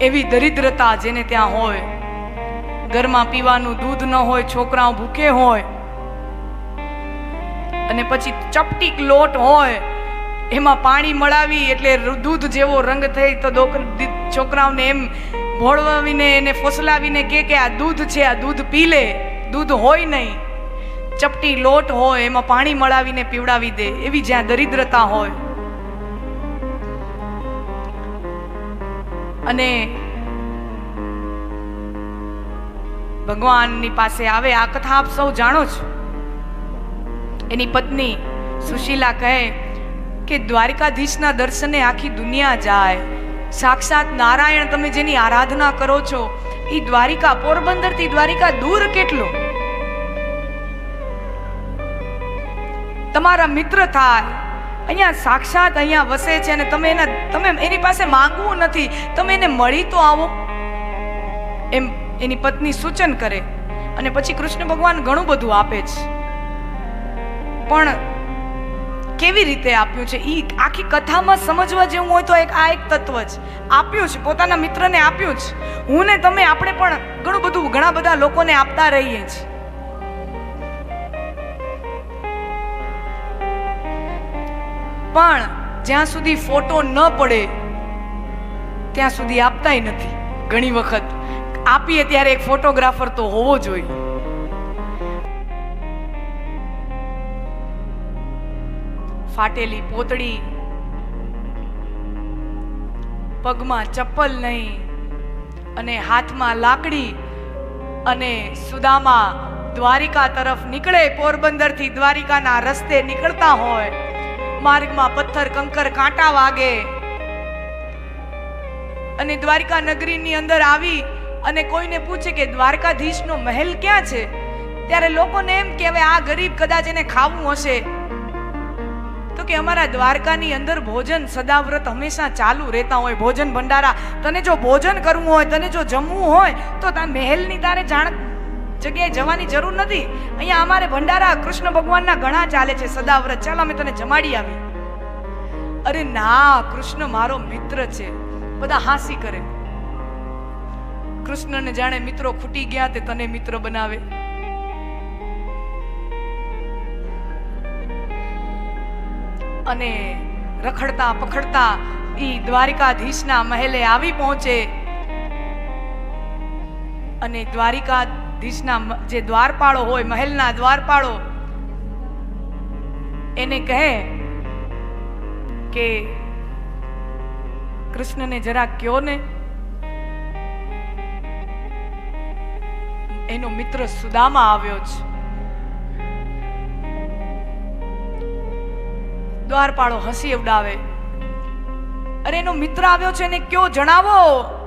એવી દરિદ્રતા જેને ત્યાં હોય. ઘરમાં પીવાનું દૂધ ન હોય, છોકરાઓ ભૂખે હોય. અને પછી ચપટીક લોટ હોય, એમાં પાણી મળાવી એટલે દૂધ જેવો રંગ થઈ તો છોકરાઓને એમ ભોળવાવીને એને ફોસલાવીને કે કે આ દૂધ છે, આ દૂધ પી લે. દૂધ હોય નહીં. ચપટી લોટ હોય, એમાં પાણી મળાવીને પીવડાવી દે. એવી જ્યાં દરિદ્રતા હોય. અને ભગવાનની પાસે આવે, આ કથા આપ સૌ જાણો છો. એની પત્ની સુશીલા કહે કે, દ્વારિકાધીશના દર્શને આખી દુનિયા જાય. સાક્ષાત નારાયણ તમે જેની આરાધના કરો છો એ દ્વારિકા પોરબંદરથી દ્વારિકા દૂર કેટલો? તમારા મિત્ર થાય અહીંયા સાક્ષાત અહીંયા વસે છે અને તમે એના તમે એની પાસે માંગવું નથી. તમે એને મળી તો આવો. એમ એની પત્ની સૂચન કરે. અને પછી કૃષ્ણ ભગવાન ઘણું બધું આપે છે. પણ કેવી રીતે આપ્યું છે? એ આખી કથામાં સમજવા જેવું હોય તો એક આ એક તત્વ જ. આપ્યું છે. પોતાના મિત્રને આપ્યું છે. હું ને તમે આપણે પણ ઘણું બધું ઘણા બધા લોકોને આપતા રહીએ છીએ. પણ જ્યાં સુધી ફોટો ન પડે, ત્યાં સુધી આપતાય નથી. ઘણી વખત આપીએ ત્યારે એક ફોટોગ્રાફર તો હોવો જોઈએ. ફાટેલી પોતડી પગમાં ચપ્પલ નહીં, અને હાથમાં લાકડી, અને સુદામા દ્વારિકા તરફ નીકળે, પોરબંદરથી દ્વારિકાના રસ્તે નીકળતા હોય માર્ગમાં પથ્થર, કંકર કાંટા વાગે. અને દ્વારિકા નગરીની અંદર આવી અને કોઈને પૂછે કે દ્વારકાધીશનો મહેલ ક્યાં છે? ત્યારે લોકોને એમ કે હવે આ ગરીબ કદાચ એને ખાવું હશે. તો કે અમારા દ્વારકાની અંદર ભોજન સદાવ્રત હંમેશા ચાલુ રહેતા હોય. ભોજન ભંડારા, તને જો ભોજન કરવું હોય, તને જો જમવું હોય, તો તા મહેલની તારે જાણ જગ્યાએ જવાની જરૂર નથી. અહીંયા અમારે ભંડારા કૃષ્ણ ભગવાનના ઘણા ચાલે છે સદાવ્રત. ચાલ, અમે તને જમાડી આવી. અરે ના, કૃષ્ણ મારો મિત્ર છે. બધા હાંસી કરે. કૃષ્ણને જાણે મિત્રો ખૂટી ગયા તે તને મિત્ર બનાવે. અને રખડતા પખડતા ઈ દ્વારિકાધીશના મહેલે આવી પહોંચે. અને દ્વારિકાધીશના મ- જે દ્વારપાળો હોય, મહેલના દ્વારપાળો, એને કહે કે કૃષ્ણને જરા કયો ને. એનો મિત્ર સુદામા આવ્યો છે દ્વારપાળો હસી ઉડાવે. અરે એનો મિત્ર આવ્યો છે એને કયો જણાવો?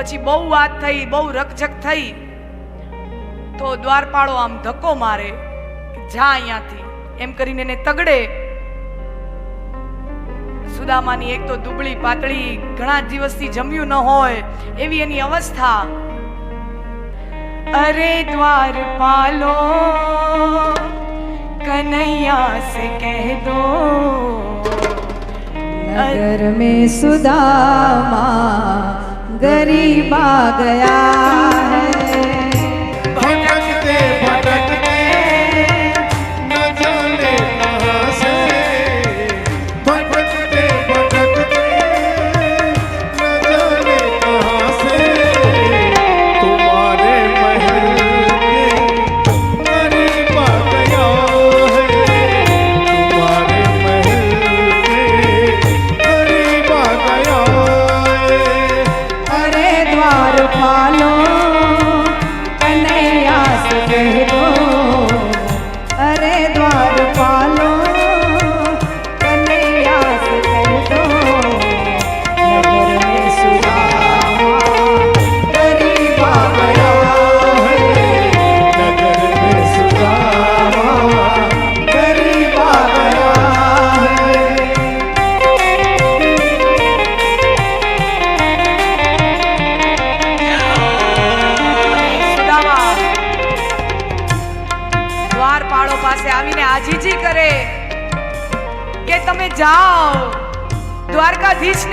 પછી બહુ વાત થઈ, બહુ રકઝક થઈ, તો દ્વારપાળો આમ ધક્કો મારે જા અહીંયાથી. એમ કરીને એને તગડે. સુદામાની એક તો દુબળી પાતળી ઘણા દિવસથી જમ્યું ન હોય, એવી એની અવસ્થા. અરે દ્વારપાલો, કનૈયા સે કહ દો. નગર મેં સુદામા गरीब आ गया है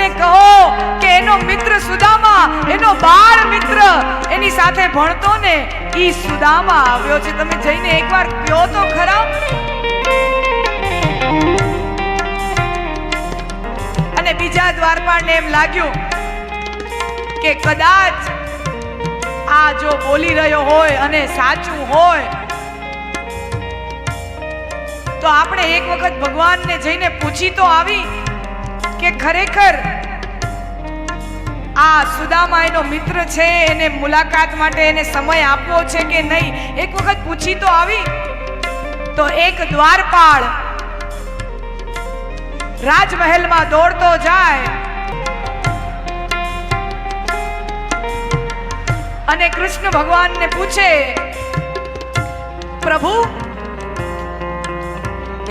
દ્વારકાધીશને કહો કે એનો મિત્ર સુદામા, એનો બાળ મિત્ર, એની સાથે ભણતો ને ઈ સુદામા આવ્યો છે. તમે જઈને એકવાર કયો તો ખરા? અને બીજા દ્વારપાળને એમ લાગ્યું કે કદાચ આ જો બોલી રહ્યો હોય અને સાચું હોય, તો આપણે એક વખત ભગવાનને જઈને પૂછી તો આવી કે ખરેખર આ સુદામા એનો મિત્ર છે, એને મુલાકાત માટે એને સમય આપવો છે કે નહીં, એક વખત પૂછી તો આવી. તો એક દ્વારપાળ રાજમહેલમાં દોડતો જાય. અને કૃષ્ણ ભગવાનને પૂછે, પ્રભુ,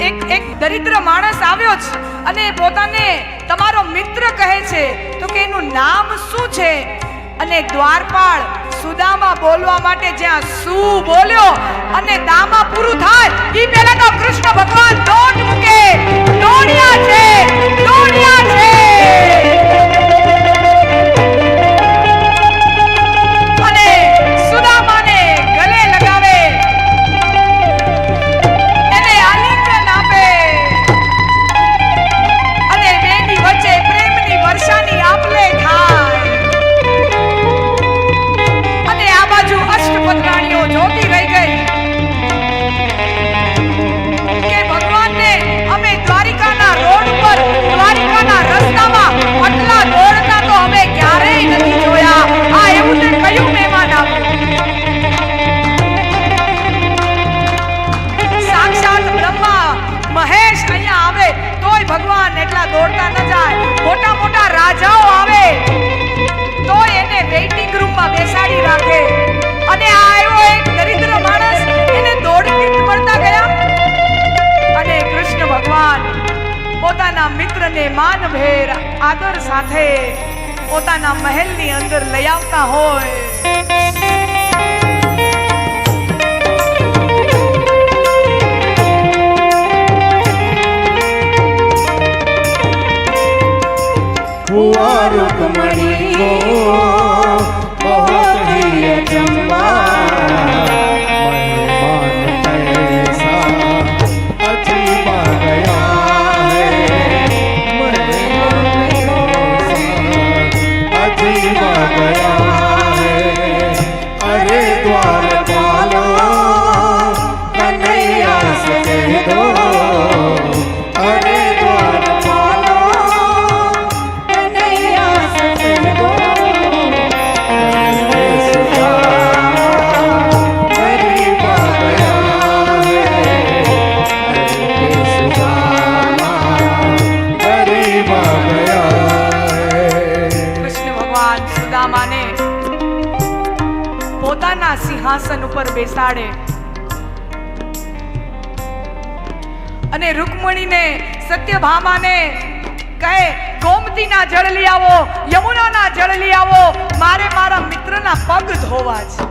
એક એક દરિદ્ર માણસ આવ્યો છે. અને પોતાને તમારો મિત્ર કહે છે, તો કે એનું નામ શું છે? અને દ્વારપાળ સુદામા બોલવા માટે જ્યાં શું બોલ્યો અને દામા પૂરું થાય એ પહેલા તો કૃષ્ણ ભગવાન દોડ મૂકે. દોડ્યા છે દોડ્યા છે. मित्र ने मान भेर आदर साथे पोताना महल नी अंदर लयावता होए कुवारो कमणी બેસાડે અને રૂકમણીને સત્યભામાને કહે, ગોમતીના જળ લઈ આવો, યમુનાના જળ લઈ આવો, મારે મારા મિત્રના પગ ધોવા છે.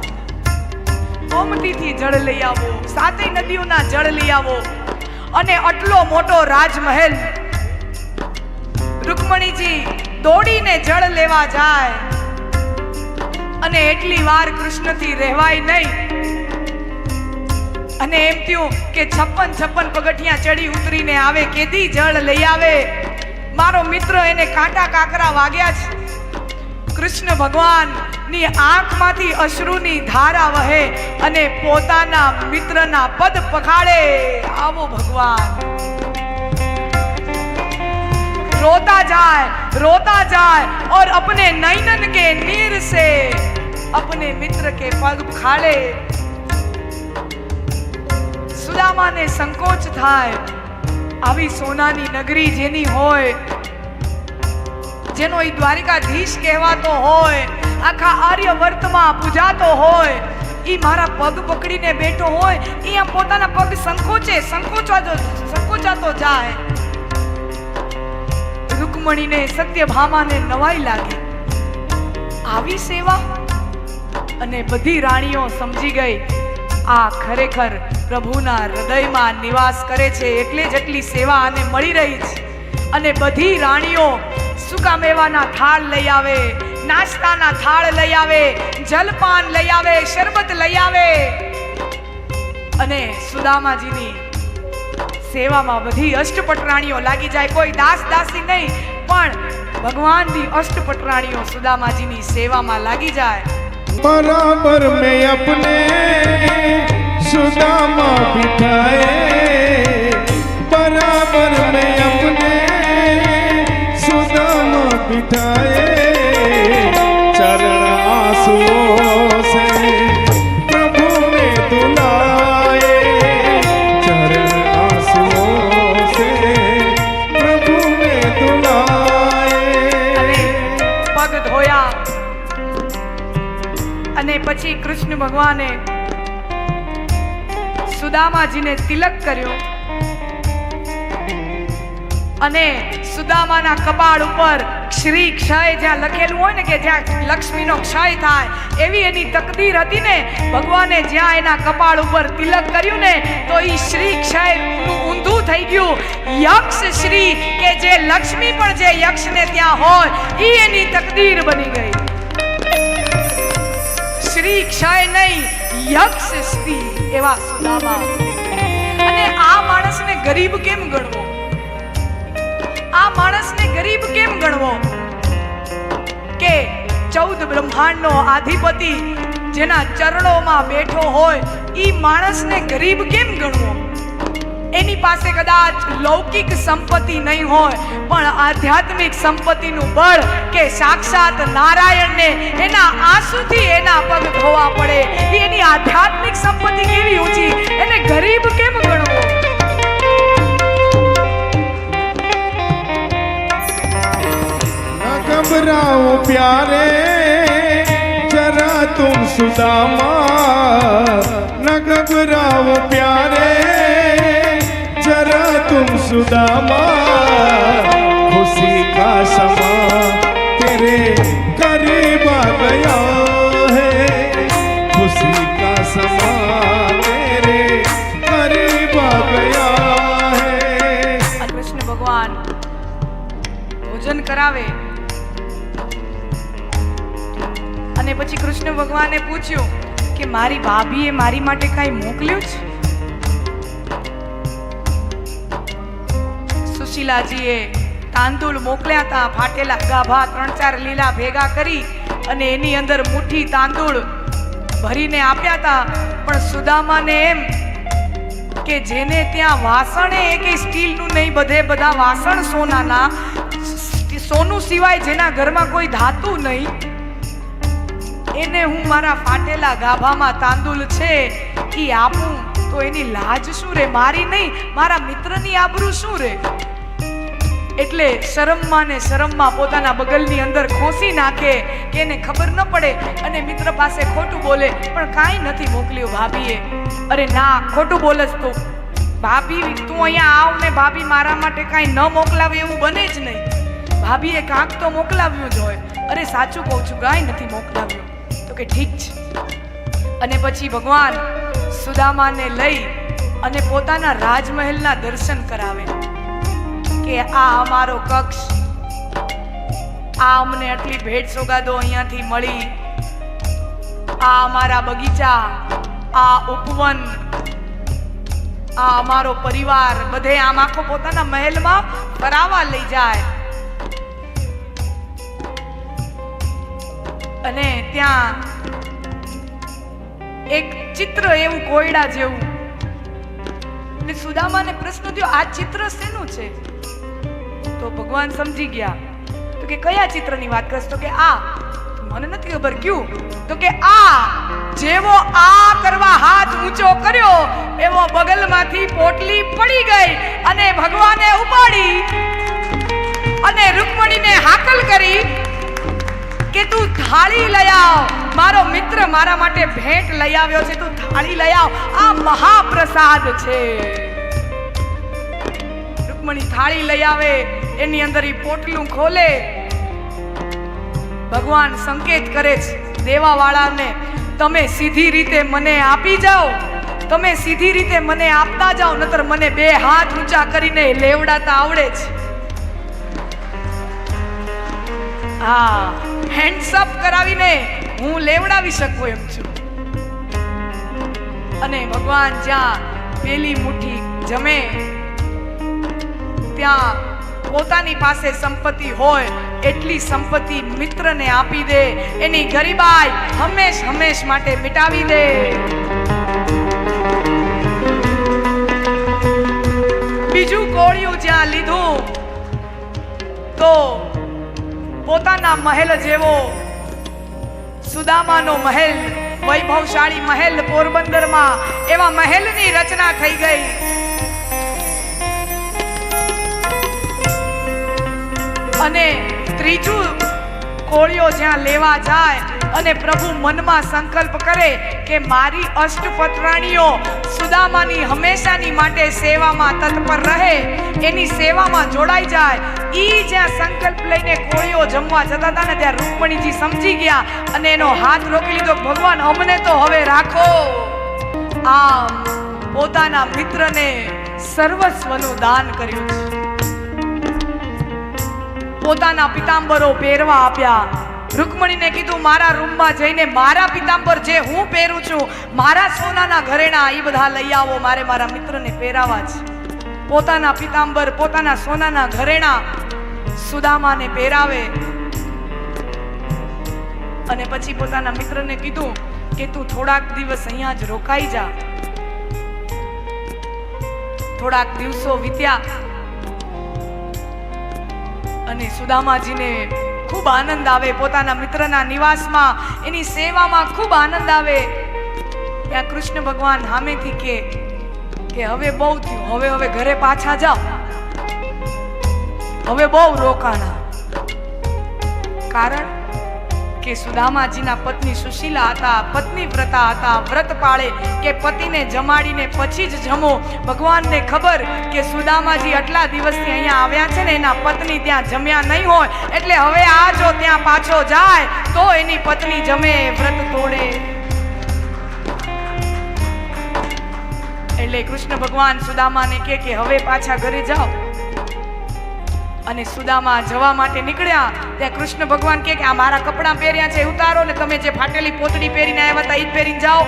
ગોમતીથી જળ લઈ આવો, સાતેય નદીઓના જળ લઈ આવો. અને આટલો મોટો રાજમહેલ રૂકમણીજી દોડીને જળ લેવા જાય. અને એટલી વાર કૃષ્ણથી રહેવાય નહીં. અને એમ થયું કે છપ્પન છપ્પન પગથિયા ચડી ઉતરીને આવે કેદી જળ લઈ આવે મારો મિત્ર એને કાંટા કાકરા વાગ્યા છે કૃષ્ણ ભગવાન ની આંખમાંથી અશ્રુની ધારા વહે અને પોતાના મિત્રના પદ પખાડે આવો ભગવાન रोता जाए रोता जाए और अपने नैनन के नीर से अपने मित्र के पग खाड़े સુદામાને સંકોચ થાય. આવી સોનાની નગરી જેની હોય, જેનો એ દ્વારિકાધીશ કહેવાતો હોય, આખા આર્યવર્તમાં પૂજાતો હોય એ મારા પગ પકડીને બેઠો હોય એ આમ પોતાના પગ સંકોચે, સંકોચાતો સંકોચાતો જાય. રૂકમણીને સત્યભામાને નવાઈ લાગી. આવી સેવા? અને બધી રાણીઓ સમજી ગઈ. આ ખરેખર પ્રભુના હૃદયમાં નિવાસ કરે છે, એટલે જેટલી સેવા આને મળી રહી છે. અને બધી રાણીઓ સુકા મેવાના થાળ લઈ આવે, નાસ્તાના થાળ લઈ આવે, જલપાન લઈ આવે, શરબત લઈ આવે. અને સુદામાજીની સેવામાં બધી અષ્ટપટ રાણીઓ લાગી જાય, કોઈ દાસ દાસી નહીં, પણ ભગવાનની અષ્ટપટ રાણીઓ સુદામાજીની સેવામાં લાગી જાય. બરાબર મેં અપને સુદામા પીઠાએ બરાબર મેં અમને સુદામા પીઠાએ પ્રભુ ને તુલાએ પ્રભુ ને તુલાએ પગ ધોયા અને પછી કૃષ્ણ ભગવાને સુદામાજીને તિલક કર્યો અને સુદામાના કપાળ ઉપર શ્રી ક્ષય જ્યાં લખેલું હોય ને કે જ્યાં લક્ષ્મીનો ક્ષય થાય, એવી એની તકદીર હતી ને, ભગવાને જ્યાં એના કપાળ ઉપર તિલક કર્યું ને, તો એ શ્રી ક્ષય ઊંધું થઈ ગયું. યક્ષ શ્રી કે જે લક્ષ્મી પણ જે યક્ષને ત્યાં હોય એ એની તકદીર બની ગઈ. શ્રી નહીં, યક્ષ શ્રી એવા સુદામા અને આ માણસને ગરીબ કેમ ગણવો? આ માણસને ગરીબ કેમ ગણવો? કે ચૌદ બ્રહ્માંડનો આધિપતિ જેના ચરણોમાં બેઠો હોય, ઈ માણસને ગરીબ કેમ ગણવો? એની પાસે કદાચ લૌકિક સંપત્તિ નહીં હોય, પણ આધ્યાત્મિક સંપત્તિનું બળ કે સાક્ષાત નારાયણને એના આંસુથી એના પગ ધોવા પડે. એની આધ્યાત્મિક સંપત્તિ કેવી ઊંચી? એને ગરીબ કેમ ગણવો? ઘબરાઓ પ્યારે, જરા તુમ સુદામા सुदामा खुशी का समा तेरे करीब आ गया है खुशी का समा तेरे करीब आ गया है આ કૃષ્ણ ભગવાન ભોજન કરાવે અને પછી કૃષ્ણ ભગવાને પૂછ્યું કે મારી ભાભીએ મારી માટે કાંઈ મોકલ્યું છે સુશીલાજીએ તાંદુલ મોકલ્યા હતા, ફાટેલા ગાભા ત્રણ ચાર લીલા ભેગા કરી અને એની અંદર મુઠ્ઠી તાંદુળ ભરીને આપ્યા હતા. પણ સુદામાને એમ કે જેને ત્યાં વાસણે કે સ્ટીલનું નહીં, બધે બધા વાસણ સોનાના સોનું સિવાય જેના ઘરમાં કોઈ ધાતુ નહીં એને હું મારા ફાટેલા ગાભામાં તાંદુલ છે એ આપું તો એની લાજ શું રે મારી નહીં મારા મિત્રની આબરૂ શું રે એટલે શરમમાં ને શરમમાં પોતાના બગલની અંદર ખોસી નાખે કે એને ખબર ન પડે અને મિત્ર પાસે ખોટું બોલે, પણ કાંઈ નથી મોકલ્યું ભાભીએ. અરે ના, ખોટું બોલસ તું. ભાભી, તું અહીંયા આવ ને ભાભી મારા માટે કાંઈ ન મોકલાવે એવું બને જ નહીં. ભાભીએ કાંક તો મોકલાવ્યું જ હોય. અરે સાચું કહું છું કાંઈ નથી મોકલાવ્યું. તો કે ઠીક છે. અને પછી ભગવાન સુદામાને લઈ અને પોતાના રાજમહેલના દર્શન કરાવે. કે આ અમારો કક્ષ આ અમને આટલી ભેટ સોગાદો અહીંયાથી મળી. આ અમારા બગીચા, આ ઉપવન, આ અમારો પરિવાર બધે આમ આખો પોતાના મહેલમાં ફરાવા લઈ જાય. અને ત્યાં એક ચિત્ર એવું કોયડા જેવું. ને સુદામાને પ્રશ્ન થયો, આ ચિત્ર શેનું છે? તો ભગવાન સમજી ગયા. તો કે કયા ચિત્રની વાત કરશ? તો કે આ. મને નથી ખબર ક્યું. તો કે આ. જેવો આ કરવા હાથ ઊંચો કર્યો, એવો બગલમાંથી પોટલી પડી ગઈ અને ભગવાને ઉપાડી અને રૂકમણીને હાકલ કરી કે તું થાળી લઈ આવ. મારો મિત્ર મારા માટે ભેટ લઈ આવ્યો છે. તું થાળી લઈ આવ. આ મહાપ્રસાદ છે. રૂકમણી થાળી લઈ આવે, એની અંદર એ પોટલું ખોલે. ભગવાન સંકેત કરે છે દેવાવાળાને, તમે સીધી રીતે મને આપી જાઓ, તમે સીધી રીતે મને આપતા જાઓ, નતર મને બે હાથ ઊંચા કરીને લેવડાતા આવડે છે. હા હેન્ડસઅપ કરાવીને હું લેવડાવી શકું એમ છું. અને ભગવાન જ્યાં પેલી મુઠ્ઠી જમે ત્યાં પોતાની પાસે સંપત્તિ હોય, એટલી સંપત્તિ મિત્રને આપી દે. એની ગરીબાઈ હંમેશ હંમેશ માટે મિટાવી દે. બીજું કોળિયું જ્યાં લીધું, તો પોતાના મહેલ જેવો સુદામાનો મહેલ, વૈભવશાળી મહેલ પોરબંદરમાં, એવા મહેલની રચના થઈ ગઈ. અને ત્રીજું કોળિયો જ્યાં લેવા જાય અને પ્રભુ મનમાં સંકલ્પ કરે કે મારી અષ્ટપત્રાણીઓ સુદામાની હંમેશાની માટે સેવામાં તત્પર રહે, એની સેવામાં જોડાઈ જાય, ઈ જ્યાં સંકલ્પ લઈને કોળીઓ જમવા જતા હતા ને ત્યાં રૂકમણીજી સમજી ગયા અને એનો હાથ રોકી લીધો, ભગવાન, અમને તો હવે રાખો. આમ પોતાના મિત્રને સર્વસ્વનું દાન કર્યું છે. પોતાના પિતાંબરો પહેરવા આપ્યા. રૂકમણીને કીધું, મારા રૂમમાં જઈને મારા પિતાંબર જે હું પહેરું છું, મારા સોનાના ઘરેણા એ બધા લઈ આવો, મારે મારા મિત્રને પહેરાવા છે. પોતાના પિતાંબર પોતાના સોનાના ઘરેણા સુદામાને પહેરાવે. અને પછી પોતાના મિત્રને કીધું કે, તું થોડાક દિવસ અહીંયા જ રોકાઈ જા. થોડાક દિવસો વીત્યા અને સુદામાજીને ખૂબ આનંદ આવે પોતાના મિત્રના નિવાસમાં. એની સેવામાં ખૂબ આનંદ આવે. ત્યાં કૃષ્ણ ભગવાન સામેથી કે કે હવે બહુ થયું, હવે હવે ઘરે પાછા જાઓ. હવે બહુ રોકાણા. કારણ કે સુદામાજીના પત્ની સુશીલા હતા, પત્ની વ્રતા હતા. વ્રત પાળે કે પતિને જમાડીને પછી જ જમો. ભગવાનને ખબર કે સુદામાજી આટલા દિવસથી અહીંયા આવ્યા છે ને, એના પત્ની ત્યાં જમ્યા નહીં હોય. એટલે હવે આ જો ત્યાં પાછો જાય, તો એની પત્ની જમે, વ્રત તોડે. એટલે કૃષ્ણ ભગવાન સુદામાને કે હવે પાછા ઘરે જાઓ. અને સુદામા જવા માટે નીકળ્યા. ત્યાં કૃષ્ણ ભગવાન કે કે, આ મારા કપડાં પહેર્યા છે, ઉતારો ને તમે જે ફાટેલી પોતડી પહેરીને આવ્યા હતા એ જ પહેરીને જાઓ.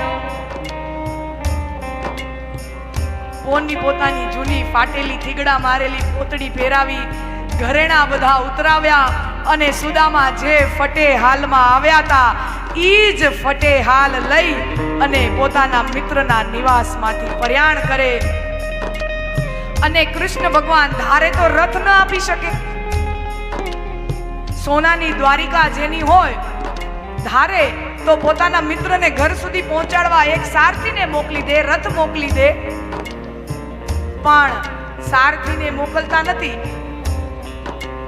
પોનની પોતાની જૂની ફાટેલી થીગડા મારેલી પોતડી પહેરાવી ઘરેણા બધા ઉતરાવ્યા અને સુદામા જે ફટે હાલમાં આવ્યા હતા, ઈ જ ફટે હાલ લઈ અને પોતાના મિત્રના નિવાસમાંથી પ્રયાણ કરે અને કૃષ્ણ ભગવાન ધારે તો રથ ન આપી શકે. સોનાની દ્વારિકા જેની હોય, ધારે તો પોતાના મિત્રને ઘર સુધી પહોંચાડવા એક સારથીને મોકલી દે, રથ મોકલી દે. પણ સારથીને મોકલતા નથી.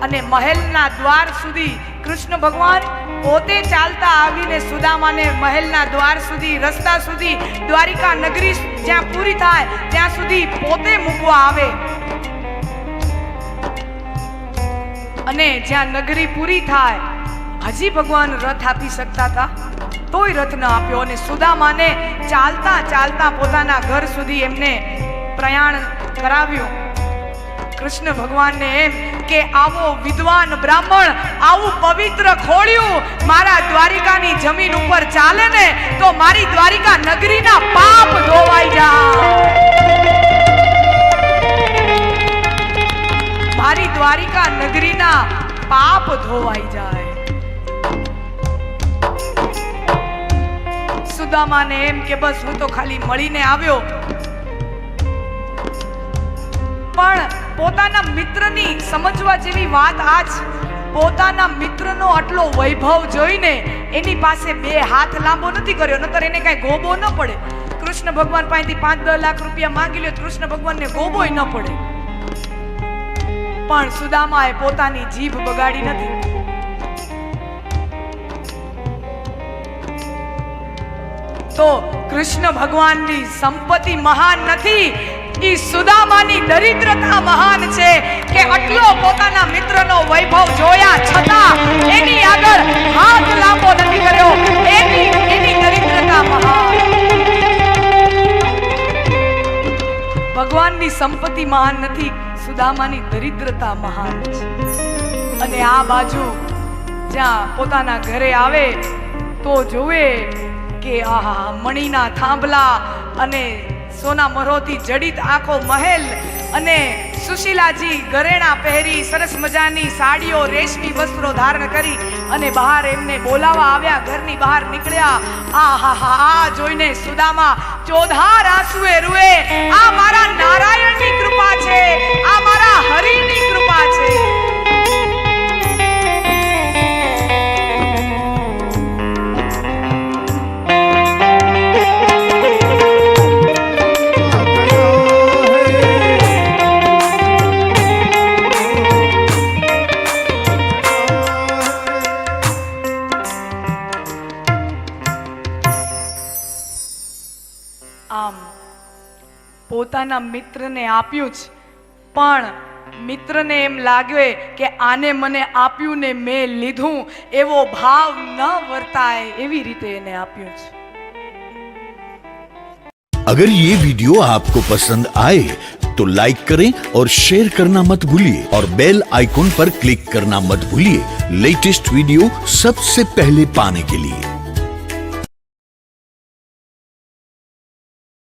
અને મહેલના દ્વાર સુધી કૃષ્ણ ભગવાન પોતે ચાલતા આવીને સુદામાને મહેલના દ્વાર સુધી, રસ્તા સુધી, દ્વારિકા નગરી જ્યાં પૂરી થાય, ત્યાં સુધી પોતે મૂકવા આવે. અને જ્યાં નગરી પૂરી થાય, હજી ભગવાન રથ આપી શકતા હતા? તોય રથ ન આપ્યો અને સુદામાને ચાલતા ચાલતા પોતાના ઘર સુધી એમને પ્રયાણ કરાવ્યું. કૃષ્ણ ભગવાનને એમ કે આવો વિદ્વાન બ્રાહ્મણ, આવું પવિત્ર ખોળ્યું મારા દ્વારિકાની જમીન ઉપર ચાલે ને તો મારી દ્વારિકા નગરીના પાપ ધોવાઈ જાય. મારી દ્વારિકા નગરીના પાપ ધોવાઈ જાય. સુદામાને એમ કે બસ હું તો ખાલી મળીને આવ્યો. પણ પોતાના મિત્રની સમજવા જેવી વાત આ જ પોતાના મિત્રનો આટલો વૈભવ જોઈને એની પાસે બે હાથ લાંબો નથી કર્યો, નતર એને કાંઈ ગોબો ન પડે. કૃષ્ણ ભગવાન પાસેથી પાંચ દસ લાખ રૂપિયા માંગી લો કૃષ્ણ ભગવાનને ગોબોય ન પડે. પણ સુદામાએ પોતાની જીભ બગાડી નથી. તો કૃષ્ણ ભગવાનની સંપત્તિ મહાન નથી ઈ સુદામાની દરિદ્રતા મહાન છે કે આટલો પોતાના મિત્રનો વૈભવ જોયા છતાં એની આગળ હાથ લાંબો નથી કર્યો. એની એની દરિદ્રતા મહાન. ભગવાનની સંપત્તિ મહાન નથી, સુદામાની દરિદ્રતા મહાન છે. અને આ બાજુ જ્યાં પોતાના ઘરે આવે, તો જોવે કે આહા, મણીના થાંભલા અને સોના મરોથી જડિત આખો મહેલ અને સુશીલાજી ગરેણા પહેરી સરસ મજાની સાડીઓ, રેશમી વસ્ત્રો ધારણ કરી અને બહાર એમને બોલાવા આવ્યા. ઘરની બહાર નીકળ્યા. આ, હા હા, આ જોઈને સુદામા ચોધાર આંસુએ રૂએ. આ મારા નારાયણની કૃપા છે. આ મારા હરિની કૃપા છે. પોતાના મિત્રને આપ્યું જ પણ મિત્રને એમ લાગ્યો કે આને મને આપ્યું ને મેં લીધું એવો ભાવ ન વર્તાય એવી રીતે એને આપ્યું છે अगर ये वीडियो आपको पसंद आए तो लाइक करें और शेयर करना मत भूलिए और बेल आइकॉन पर क्लिक करना मत भूलिए लेटेस्ट वीडियो सबसे पहले पाने के लिए